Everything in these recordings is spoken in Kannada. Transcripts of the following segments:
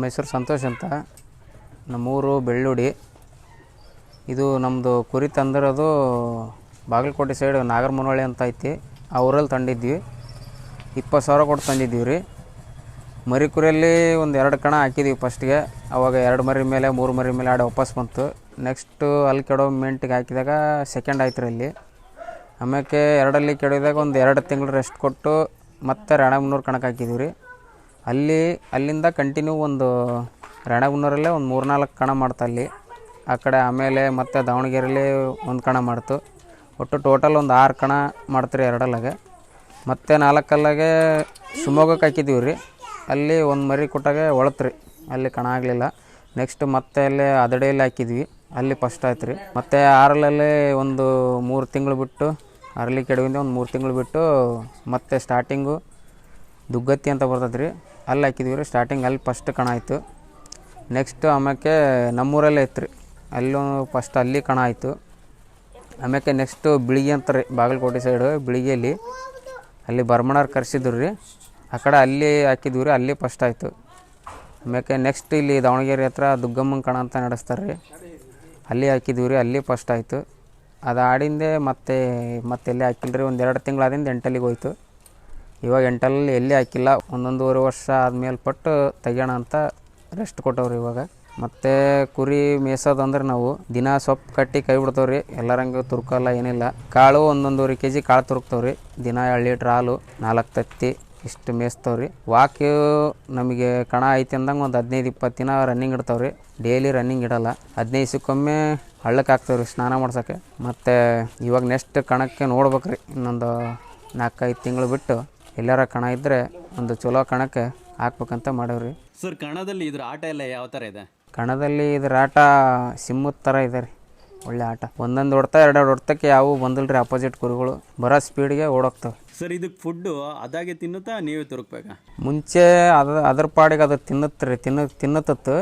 ನಮ್ಮ ಹೆಸರು ಸಂತೋಷ್ ಅಂತ. ನಮ್ಮೂರು ಬೆಳ್ಳುಡಿ. ಇದು ನಮ್ಮದು ಕುರಿ ತಂದಿರೋದು ಬಾಗಲಕೋಟೆ ಸೈಡ್ ನಾಗರಮನಹಳ್ಳಿ ಅಂತ ಐತಿ. ಆ ಊರಲ್ಲಿ ತಂದಿದ್ವಿ. ಇಪ್ಪತ್ತು ಸಾವಿರ ಕೊಟ್ಟು ತಂದಿದ್ದೀವಿ ರೀ. ಮರಿ ಕುರಿಯಲ್ಲಿ ಒಂದು ಎರಡು ಕಣ ಹಾಕಿದ್ವಿ ಫಸ್ಟ್ಗೆ ಅವಾಗ ಎರಡು ಮರಿ ಮೇಲೆ, ಮೂರು ಮರಿ ಮೇಲೆ ಆಡ ವಾಪಸ್ ಬಂತು. ನೆಕ್ಸ್ಟು ಅಲ್ಲಿ ಕೆಡೋ ಮೆಂಟಿಗೆ ಹಾಕಿದಾಗ ಸೆಕೆಂಡ್ ಆಯ್ತು ರೀ ಅಲ್ಲಿ. ಆಮ್ಯಾಕೆ ಎರಡಲ್ಲಿ ಕೆಡೋದಾಗ ಒಂದು ಎರಡು ತಿಂಗಳು ರೆಸ್ಟ್ ಕೊಟ್ಟು ಮತ್ತೆ ರಾಣೆಬೆನ್ನೂರು ಕಣಕ್ಕೆ ಹಾಕಿದ್ದೀವಿ ರೀ. ಅಲ್ಲಿ, ಅಲ್ಲಿಂದ ಕಂಟಿನ್ಯೂ ಒಂದು ರಾಣೆಬೆನ್ನೂರಲ್ಲೇ ಒಂದು ಮೂರ್ನಾಲ್ಕು ಕಣ ಮಾಡ್ತಾ ಅಲ್ಲಿ. ಆ ಕಡೆ ಆಮೇಲೆ ಮತ್ತೆ ದಾವಣಗೆರೆಯಲ್ಲಿ ಒಂದು ಕಣ ಮಾಡ್ತು. ಒಟ್ಟು ಟೋಟಲ್ ಒಂದು ಆರು ಕಣ ಮಾಡ್ತೀರಿ ಎರಡಲ್ಲಾಗೆ. ಮತ್ತು ನಾಲ್ಕಲ್ಲಾಗೆ ಶಿವಮೊಗ್ಗಕ್ಕೆ ಹಾಕಿದ್ದೀವಿ ರೀ. ಅಲ್ಲಿ ಒಂದು ಮರಿ ಕೊಟ್ಟಾಗೆ ಒಳತ್ರಿ ಅಲ್ಲಿ ಕಣ ಆಗಲಿಲ್ಲ. ನೆಕ್ಸ್ಟ್ ಮತ್ತೆ ಅಲ್ಲಿ ಅದಡೆಯಲ್ಲಿ ಹಾಕಿದ್ವಿ. ಅಲ್ಲಿ ಫಸ್ಟ್ ಆಯ್ತು ರೀ. ಮತ್ತು ಆರಲಲ್ಲಿ ಒಂದು ಮೂರು ತಿಂಗಳು ಬಿಟ್ಟು ಅರಳಿ ಕೆಡವಿಂದ ಒಂದು ಮೂರು ತಿಂಗಳು ಬಿಟ್ಟು ಮತ್ತೆ ಸ್ಟಾರ್ಟಿಂಗು ದುಗ್ಗತ್ತಿ ಅಂತ ಬರ್ತದೆ ರೀ ಅಲ್ಲಿ ಹಾಕಿದ್ವಿ ರೀ. ಸ್ಟಾರ್ಟಿಂಗ್ ಅಲ್ಲಿ ಫಸ್ಟ್ ಕಣ ಆಯಿತು. ನೆಕ್ಸ್ಟ್ ಆಮ್ಯಾಕೆ ನಮ್ಮೂರಲ್ಲೇ ಇತ್ತು ರೀ. ಅಲ್ಲೂ ಫಸ್ಟ್ ಅಲ್ಲಿ ಕಣ ಆಯಿತು. ಆಮ್ಯಾಕೆ ನೆಕ್ಸ್ಟು ಬಿಳಿಗೆ ಅಂತ ರೀ, ಬಾಗಲಕೋಟೆ ಸೈಡು ಬಿಳಿಗೆಯಲ್ಲಿ. ಅಲ್ಲಿ ಬರ್ಮಣರ್ ಕರೆಸಿದ್ರು ರೀ. ಆ ಕಡೆ ಅಲ್ಲಿ ಹಾಕಿದ್ವಿ ರೀ, ಅಲ್ಲಿ ಫಸ್ಟ್ ಆಯಿತು. ಆಮ್ಯಾಕೆ ನೆಕ್ಸ್ಟ್ ಇಲ್ಲಿ ದಾವಣಗೆರೆ ಹತ್ರ ದುಗ್ಗಮ್ಮನ ಕಣ ಅಂತ ನಡೆಸ್ತಾರೆ ರೀ. ಅಲ್ಲಿ ಹಾಕಿದ್ವಿ ರೀ, ಅಲ್ಲಿ ಫಸ್ಟ್ ಆಯಿತು. ಅದು ಆಡಿಂದೆ ಮತ್ತೆ ಮತ್ತೆ ಎಲ್ಲಿ ಹಾಕಿಲ್ಲ ರೀ ಒಂದು ಎರಡು ತಿಂಗಳಾದಿಂದ ಎಂಟಲ್ಲಿಗೆ ಹೋಯ್ತು. ಇವಾಗ ಎಂಟಲ್ಲಿ ಎಲ್ಲಿ ಹಾಕಿಲ್ಲ. ಒಂದೊಂದೂವರೆ ವರ್ಷ ಆದ್ಮೇಲೆ ಪಟ್ಟು ತೆಗೋಣ ಅಂತ ರೆಸ್ಟ್ ಕೊಟ್ಟವ್ರಿ ಇವಾಗ. ಮತ್ತು ಕುರಿ ಮೇಯ್ಸೋದಂದ್ರೆ ನಾವು ದಿನ ಸೊಪ್ಪು ಕಟ್ಟಿ ಕೈ ಬಿಡ್ತವ್ರಿ. ಎಲ್ಲರಂಗೆ ತುರ್ಕಲ್ಲ ಏನಿಲ್ಲ. ಕಾಳು ಒಂದೊಂದೂವರೆ ಕೆ ಜಿ ಕಾಳು ತುರುಕ್ತಾವ್ರಿ. ದಿನ ಎರಡು ಲೀಟ್ರ್ ಹಾಲು ನಾಲ್ಕು ತತ್ತಿ ಇಷ್ಟು ಮೇಯ್ಸ್ತವ್ರಿ. ವಾಕ್ ನಮಗೆ ಕಣ ಐತಿ ಅಂದಂಗೆ ಒಂದು ಹದಿನೈದು ಇಪ್ಪತ್ತು ದಿನ ರನ್ನಿಂಗ್ ಇಡ್ತಾವ್ರಿ. ಡೈಲಿ ರನ್ನಿಂಗ್ ಇಡಲ್ಲ. ಹದಿನೈದು ದಿವ್ಸಕ್ಕೊಮ್ಮೆ ಹಳ್ಳಕ್ಕೆ ಹಾಕ್ತಾವ್ರಿ ಸ್ನಾನ ಮಾಡ್ಸೋಕ್ಕೆ. ಮತ್ತು ಇವಾಗ ನೆಕ್ಸ್ಟ್ ಕಣಕ್ಕೆ ನೋಡ್ಬೇಕ್ರಿ. ಇನ್ನೊಂದು ನಾಲ್ಕೈದು ತಿಂಗಳು ಬಿಟ್ಟು ಎಲ್ಲಾರ ಕಣ ಇದ್ದರೆ ಒಂದು ಚಲೋ ಕಣಕ್ಕೆ ಹಾಕ್ಬೇಕಂತ ಮಾಡವ್ರಿ. ಸರ್ ಕಣದಲ್ಲಿ ಇದ್ರ ಆಟ ಎಲ್ಲ ಯಾವ ಥರ ಇದೆ? ಕಣದಲ್ಲಿ ಇದ್ರ ಆಟ ಸಿಮ್ಮದ ಥರ ಇದೆ ರೀ ಒಳ್ಳೆ ಆಟ. ಒಂದೊಂದು ಹೊಡ್ತಾ ಎರಡು ಹೊಡ್ತಕ್ಕೆ ಯಾವ ಬಂದಿಲ್ಲ ರೀ ಅಪೋಸಿಟ್ ಕುರಿಗಳು. ಬರೋ ಸ್ಪೀಡ್ಗೆ ಓಡೋಗ್ತವೆ. ಸರ್ ಇದಕ್ಕೆ ಫುಡ್ಡು ಅದಾಗೆ ತಿನ್ನುತ್ತಾ ನೀವೇ ತುರುಕ್ಬೇಕಾ? ಮುಂಚೆ ಅದ ಅದ್ರ ಪಾಡಿಗೆ ಅದು ತಿನ್ನುತ್ತೆ ರೀ ತಿನ್ನ ತಿನ್ನತ್ತತ್ತು.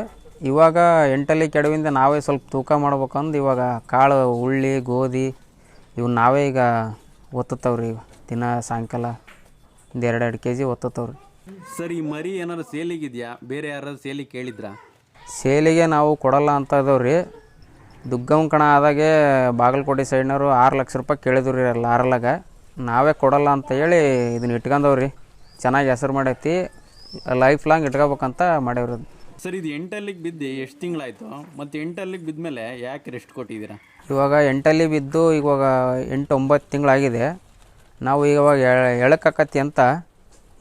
ಇವಾಗ ಎಂಟಲ್ಲಿ ಕೆಡವಿಂದ ನಾವೇ ಸ್ವಲ್ಪ ತೂಕ ಮಾಡ್ಬೇಕಂದು ಇವಾಗ ಕಾಳು ಉಳ್ಳಿ ಗೋಧಿ ಇವು ನಾವೇ ಈಗ ಒತ್ತುತ್ತವ್ರಿ ಈಗ ದಿನ ಸಾಯಂಕಾಲ. ಒಂದು ಎರಡೆರಡು ಕೆ ಜಿ ಒತ್ತುತ್ತವ್ರಿ. ಸರ್ ಈ ಮರಿ ಏನಾದ್ರು ಸೇಲಿಗಿದೆಯಾ? ಬೇರೆ ಯಾರಾದ್ರು ಸೇಲಿಗೆ ಕೇಳಿದ್ರಾ? ಸೇಲಿಗೆ ನಾವು ಕೊಡಲ್ಲ ಅಂತ ಇದಾವ್ರಿ ದುಗ್ಗಮ್ ಕಣ ಆದಾಗೆ ಬಾಗಲಕೋಟೆ ಸೈಡ್ನವರು ಆರು ಲಕ್ಷ ರೂಪಾಯಿ ಕೇಳಿದ್ರು ರೀ ಅಲ್ಲಿ ಆರಲಾಗ ನಾವೇ ಕೊಡಲ್ಲ ಅಂತ ಹೇಳಿ ಇದನ್ನ ಇಟ್ಕೊಂಡವ್ರಿ ಚೆನ್ನಾಗಿ ಹೆಸರು ಮಾಡೈತಿ. ಲೈಫ್ ಲಾಂಗ್ ಇಟ್ಕೋಬೇಕಂತ ಮಾಡೇವ್ರಿ ಅದು. ಸರ್ ಇದು ಎಂಟಲ್ಲಿಗೆ ಬಿದ್ದು ಎಷ್ಟು ತಿಂಗಳಾಯ್ತು? ಮತ್ತು ಎಂಟಲ್ಲಿಗೆ ಬಿದ್ಮೇಲೆ ಯಾಕೆ ರೆಸ್ಟ್ ಕೊಟ್ಟಿದ್ದೀರಾ? ಇವಾಗ ಎಂಟಲ್ಲಿ ಬಿದ್ದು ಇವಾಗ ಎಂಟು ಒಂಬತ್ತು ತಿಂಗಳಾಗಿದೆ. ನಾವು ಇವಾಗ ಎಳಕಾಕತಿ ಅಂತ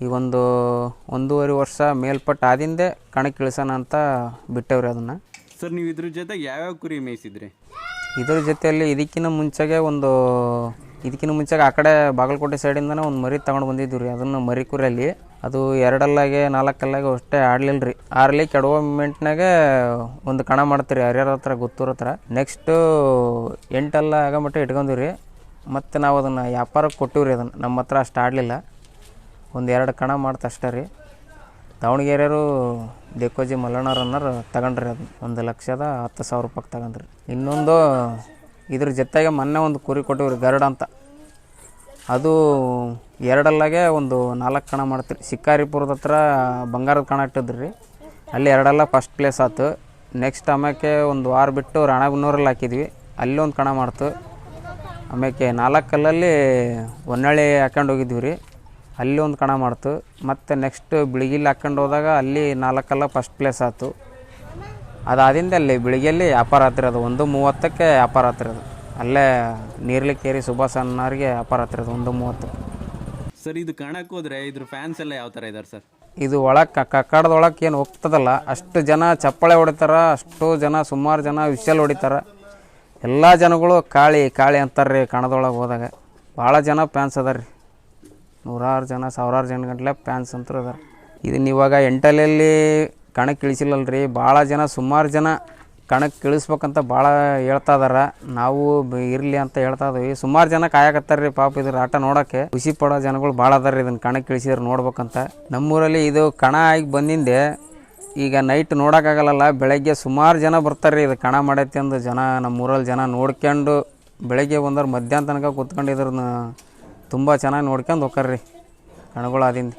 ಈ ಒಂದು ಒಂದೂವರೆ ವರ್ಷ ಮೇಲ್ಪಟ್ಟು ಆದಿಂದೆ ಕಣಕ್ಕೆ ಇಳಿಸೋಣ ಅಂತ ಬಿಟ್ಟವ್ರಿ ಅದನ್ನು. ಸರ್ ನೀವು ಇದ್ರ ಜೊತೆ ಯಾವ್ಯಾವ ಕುರಿ ಮೇಯಿಸಿದ್ರಿ? ಇದ್ರ ಜೊತೆಯಲ್ಲಿ ಇದಕ್ಕಿಂತ ಮುಂಚೆಗೆ ಒಂದು ಇದಕ್ಕಿಂತ ಮುಂಚೆಗೆ ಆ ಕಡೆ ಬಾಗಲಕೋಟೆ ಸೈಡಿಂದನೇ ಒಂದು ಮರಿ ತಗೊಂಡು ಬಂದಿದ್ವಿ ರೀ ಅದನ್ನು ಮರಿ ಕುರಿಯಲ್ಲಿ. ಅದು ಎರಡಲ್ಲಾಗೆ ನಾಲ್ಕಲ್ಲಾಗೆ ಅಷ್ಟೇ ಆಡಲಿಲ್ಲ ರೀ ಆರ್ಲಿ ಕೆಡುವ ಮೂಮೆಂಟ್ನಾಗೆ ಒಂದು ಕಣ ಮಾಡ್ತೀರಿ ಹರಿಯರ ಹತ್ರ ಗೊತ್ತೂರ ಹತ್ರ. ನೆಕ್ಸ್ಟು ಎಂಟಲ್ಲ ಆಗ ಮಟ್ಟ ಇಟ್ಕೊಂಡ್ವಿ ರೀ ಮತ್ತು ನಾವು ಅದನ್ನು ವ್ಯಾಪಾರಕ್ಕೆ ಕೊಟ್ಟಿವಿ ರೀ ಅದನ್ನು. ನಮ್ಮ ಹತ್ರ ಅಷ್ಟು ಆಡಲಿಲ್ಲ. ಒಂದು ಎರಡು ಕಣ ಮಾಡ್ತು ಅಷ್ಟೇ ರೀ. ದಾವಣಗೆರೆಯವರು ದೇಕೋಜಿ ಮಲ್ಲಣ್ಣವ್ರು ಅನ್ನೋರು ತಗೊಂಡ್ರಿ ಅದನ್ನ ಒಂದು ಲಕ್ಷದ ಹತ್ತು ಸಾವಿರ ರೂಪಾಯಿ ತಗೊಂಡ್ರಿ. ಇನ್ನೊಂದು ಇದ್ರ ಜೊತೆಗೆ ಮೊನ್ನೆ ಒಂದು ಕುರಿ ಕೊಟ್ಟಿವ್ರಿ ಗರುಡ ಅಂತ. ಅದು ಎರಡಲ್ಲಾಗೆ ಒಂದು ನಾಲ್ಕು ಕಣ ಮಾಡ್ತೀರಿ. ಶಿಕಾರಿಪುರದ ಹತ್ರ ಬಂಗಾರದ ಕಣ ಇಟ್ಟಿದ್ರಿ. ಅಲ್ಲಿ ಎರಡಲ್ಲ ಫಸ್ಟ್ ಪ್ಲೇಸ್ ಆಯ್ತು ನೆಕ್ಸ್ಟ್ ಆಮ್ಯಾಕೆ ಒಂದು ವಾರ ಬಿಟ್ಟು ರಾಣೆಬೆನ್ನೂರಲ್ಲಿ ಹಾಕಿದ್ವಿ. ಅಲ್ಲಿ ಒಂದು ಕಣ ಮಾಡ್ತು. ಆಮ್ಯಾಕೆ ನಾಲ್ಕು ಕಲ್ಲಲ್ಲಿ ಹೊನ್ನಳ್ಳಿ ಹಾಕೊಂಡು ಹೋಗಿದ್ವಿ ರೀ. ಅಲ್ಲಿ ಒಂದು ಕಣ ಮಾಡ್ತು. ಮತ್ತು ನೆಕ್ಸ್ಟ್ ಬಿಳಿಗಿಲ್ಲಿ ಹಾಕೊಂಡು ಹೋದಾಗ ಅಲ್ಲಿ ನಾಲ್ಕಲ್ಲ ಫಸ್ಟ್ ಪ್ಲೇಸ್ ಆಯ್ತು ಅದಾದಿಂದ ಅಲ್ಲಿ ಬೆಳಿಗ್ಗೆಯಲ್ಲಿ ವ್ಯಾಪಾರ ಅದು. ಒಂದು ಮೂವತ್ತಕ್ಕೆ ವ್ಯಾಪಾರ ಹತ್ತಿರೋದು ಅಲ್ಲೇ ನೀರ್ಲಿಕ್ಕೇರಿ ಸುಭಾಷ್ ಅನ್ನೋರಿಗೆ ವ್ಯಾಪಾರ ಹತ್ತಿರೋದು ಒಂದು ಮೂವತ್ತಕ್ಕೆ. ಸರ್ ಇದು ಕಣಕ್ಕೆ ಹೋದ್ರೆ ಇದ್ರ ಫ್ಯಾನ್ಸ್ ಎಲ್ಲ ಯಾವ ಥರ ಇದ್ದಾರೆ ಸರ್? ಇದು ಒಳಗೆ ಕಕ್ಕಡದೊಳಕ್ಕೆ ಏನು ಹೋಗ್ತದಲ್ಲ ಅಷ್ಟು ಜನ ಚಪ್ಪಾಳೆ ಹೊಡಿತಾರೆ ಅಷ್ಟು ಜನ ಸುಮಾರು ಜನ ವಿಷಲ್ ಹೊಡಿತಾರ. ಎಲ್ಲ ಜನಗಳು ಕಾಳಿ ಕಾಳಿ ಅಂತಾರೆ ರೀ ಕಣದೊಳಗೆ ಹೋದಾಗ. ಭಾಳ ಜನ ಫ್ಯಾನ್ಸ್ ಅದ ರೀ ನೂರಾರು ಜನ, ಸಾವಿರಾರು ಜನ ಗಂಟ್ಲೆ ಫ್ಯಾನ್ಸ್ ಅಂತ ಅದಾರ. ಇದನ್ನ ಇವಾಗ ಎಂಟಲಲ್ಲಿ ಕಣಕ್ಕೆ ಇಳಿಸಿಲ್ಲಲ್ಲ ರೀ ಭಾಳ ಜನ, ಸುಮಾರು ಜನ ಕಣಕ್ಕೆ ಇಳಿಸ್ಬೇಕಂತ ಭಾಳ ಹೇಳ್ತಾ ಇದಾರ ನಾವು ಇರಲಿ ಇರ್ಲಿ ಅಂತ ಹೇಳ್ತಾ ಇದೀವಿ. ಸುಮಾರು ಜನ ಕಾಯಕತ್ತಾರೆ ರೀ ಪಾಪ ಇದ್ರ ಆಟ ನೋಡೋಕ್ಕೆ. ಖುಷಿ ಪಡೋ ಜನಗಳು ಭಾಳ ಅದಾರ ರೀ ಇದನ್ನ ಕಣಕ್ಕೆ ಇಳಿಸಿದ್ರೆ ನೋಡ್ಬೇಕಂತ. ನಮ್ಮೂರಲ್ಲಿ ಇದು ಕಣ ಆಗಿ ಬಂದಿಂದೆ. ಈಗ ನೈಟ್ ನೋಡೋಕ್ಕಾಗಲ್ಲ ಬೆಳಗ್ಗೆ ಸುಮಾರು ಜನ ಬರ್ತಾರೆ ಇದು ಕಣ ಮಾಡೈತೆ ಅಂದು ಜನ ನಮ್ಮೂರಲ್ಲಿ ಜನ ನೋಡ್ಕೊಂಡು ಬೆಳಗ್ಗೆ ಬಂದವ್ರು ಮಧ್ಯಾಹ್ನ ತನಕ ಕೂತ್ಕೊಂಡಿದ್ರು ತುಂಬ ಚೆನ್ನಾಗಿ ನೋಡ್ಕೊಂಡು ಹೋಗ್ತಾರೆ ರೀ ಕಣಗಳು ಆದಿಂದ.